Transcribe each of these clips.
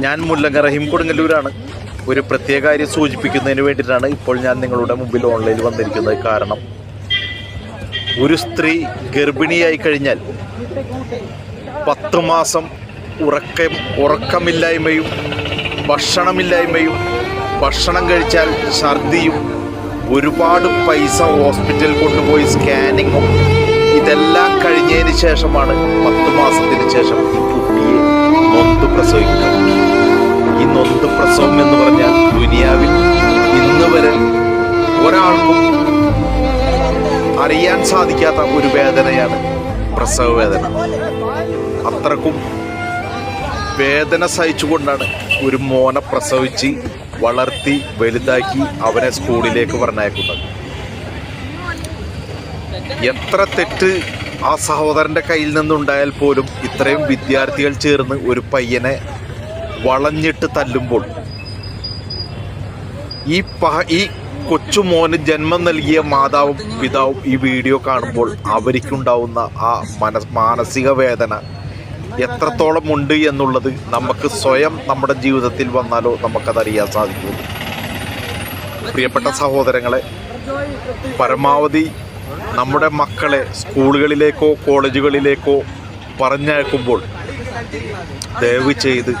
ഞാൻ മുല്ലങ്ങ റഹീം കൊടുങ്ങല്ലൂരാണ്. ഒരു പ്രത്യേക കാര്യം സൂചിപ്പിക്കുന്നതിന് വേണ്ടിയിട്ടാണ് ഇപ്പോൾ ഞാൻ നിങ്ങളുടെ മുമ്പിൽ ഓൺലൈനിൽ വന്നിരിക്കുന്നത് കാരണം ഒരു സ്ത്രീ ഗർഭിണിയായി കഴിഞ്ഞാൽ പത്ത് മാസം ഉറക്കം ഉറക്കമില്ലായ്മയും ഭക്ഷണമില്ലായ്മയും ഭക്ഷണം കഴിച്ചാൽ ഛർദിയും ഒരുപാട് പൈസ ഹോസ്പിറ്റൽ കൊണ്ടുപോയി സ്കാനിങ്ങും ഇതെല്ലാം കഴിഞ്ഞതിന് ശേഷമാണ് പത്ത് മാസത്തിന് ശേഷം പ്രസവിക്കുന്നത് നൊന്ത് പ്രസവം എന്ന് പറഞ്ഞാൽ ദുനിയാവിൽ ഇന്ന് വരെ ഒരാൾക്കും അറിയാൻ സാധിക്കാത്ത ഒരു വേദനയാണ് പ്രസവ വേദന അത്രക്കും വേദന സഹിച്ചുകൊണ്ടാണ് ഒരു മോനെ പ്രസവിച്ച് വളർത്തി വലുതാക്കി അവനെ സ്കൂളിലേക്ക് പറഞ്ഞയക്കുന്നത്. എത്ര തെറ്റ് ആ സഹോദരന്റെ കയ്യിൽ നിന്നുണ്ടായാൽ പോലും ഇത്രയും വിദ്യാർത്ഥികൾ ചേർന്ന് ഒരു പയ്യനെ വളഞ്ഞിട്ട് തല്ലുമ്പോൾ ഈ പഹ ഈ കൊച്ചുമോന് ജന്മം നൽകിയ മാതാവും പിതാവും ഈ വീഡിയോ കാണുമ്പോൾ അവർക്കുണ്ടാവുന്ന ആ മന മാനസിക വേദന എത്രത്തോളം ഉണ്ട് എന്നുള്ളത് നമുക്ക് സ്വയം നമ്മുടെ ജീവിതത്തിൽ വന്നാലോ നമുക്കതറിയാൻ സാധിക്കുള്ളൂ പ്രിയപ്പെട്ട സഹോദരങ്ങളെ പരമാവധി നമ്മുടെ മക്കളെ സ്കൂളുകളിലേക്കോ കോളേജുകളിലേക്കോ പറഞ്ഞയക്കുമ്പോൾ ദയവ് ചെയ്ത്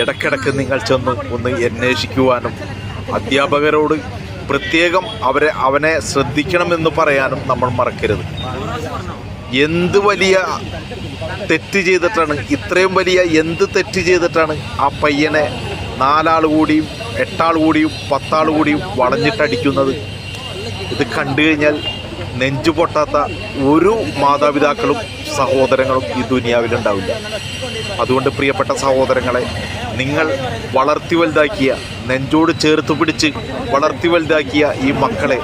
ഇടയ്ക്കിടയ്ക്ക് നിങ്ങൾ ചെന്ന് ഒന്ന് അന്വേഷിക്കുവാനും അധ്യാപകരോട് പ്രത്യേകം അവരെ അവനെ ശ്രദ്ധിക്കണമെന്ന് പറയാനും നമ്മൾ മറക്കരുത്. എന്ത് വലിയ തെറ്റ് ചെയ്തിട്ടാണ് ഇത്രയും വലിയ എന്ത് തെറ്റ് ചെയ്തിട്ടാണ് ആ പയ്യനെ നാലാൾ കൂടിയും എട്ടാൾ കൂടിയും പത്താൾ കൂടിയും വളഞ്ഞിട്ടടിക്കുന്നത്? ഇത് കണ്ടു കഴിഞ്ഞാൽ നെഞ്ചു പൊട്ടാത്ത ഒരു മാതാപിതാക്കളും സഹോദരങ്ങളും ഈ ദുനിയാവിലുണ്ടാവില്ല. അതുകൊണ്ട് പ്രിയപ്പെട്ട സഹോദരങ്ങളെ നിങ്ങൾ വളർത്തി വലുതാക്കിയ നെഞ്ചോട് ചേർത്ത് പിടിച്ച് വളർത്തി വലുതാക്കിയ ഈ മക്കളെ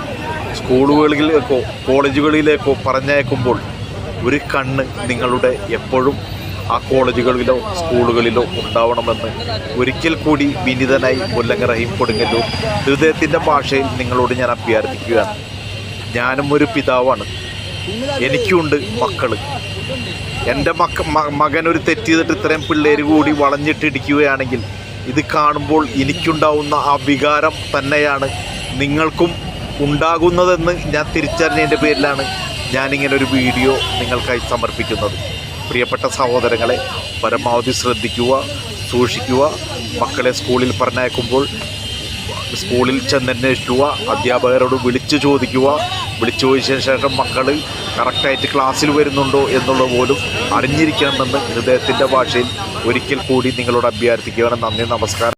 സ്കൂളുകളിലേക്കോ കോളേജുകളിലേക്കോ പറഞ്ഞയക്കുമ്പോൾ ഒരു കണ്ണ് നിങ്ങളുടെ എപ്പോഴും ആ കോളേജുകളിലോ സ്കൂളുകളിലോ ഉണ്ടാവണമെന്ന് ഒരിക്കൽ കൂടി വിനിതനായി മുല്ലങ്ങ റഹീം കൊടുങ്ങല്ലൂർ ഹൃദയത്തിന്റെ ഭാഷയിൽ നിങ്ങളോട് ഞാൻ അഭ്യർത്ഥിക്കുകയാണ്. ഞാനും ഒരു പിതാവാണ്. എനിക്കുണ്ട് മക്കൾ. എന്റെ മക്ക മകൻ ഒരു തെറ്റ് ചെയ്തിട്ട് ഇത്രയും പിള്ളേർ കൂടി വളഞ്ഞിട്ടിടിക്കുകയാണെങ്കിൽ ഇത് കാണുമ്പോൾ എനിക്കുണ്ടാവുന്ന ആ വികാരം തന്നെയാണ് നിങ്ങൾക്കും ഉണ്ടാകുന്നതെന്ന് ഞാൻ തിരിച്ചറിഞ്ഞതിന്റെ പേരിലാണ് ഞാനിങ്ങനെ ഒരു വീഡിയോ നിങ്ങൾക്കായി സമർപ്പിക്കുന്നത്. പ്രിയപ്പെട്ട സഹോദരങ്ങളെ പരമാവധി ശ്രദ്ധിക്കുക സൂക്ഷിക്കുക. മക്കളെ സ്കൂളിൽ പറഞ്ഞയക്കുമ്പോൾ സ്കൂളിൽ ചെന്നന്വേഷിക്കുക അധ്യാപകരോട് വിളിച്ചു ചോദിക്കുക. വിളിച്ചു ചോദിച്ചതിന് ശേഷം മക്കൾ കറക്റ്റായിട്ട് ക്ലാസ്സിൽ വരുന്നുണ്ടോ എന്നുള്ളത് പോലും അറിഞ്ഞിരിക്കണമെന്ന് ഹൃദയത്തിന്റെ ഭാഷയിൽ ഒരിക്കൽ കൂടി നിങ്ങളോട് അഭ്യർത്ഥിക്കുകയാണ്. നന്ദി നമസ്കാരം.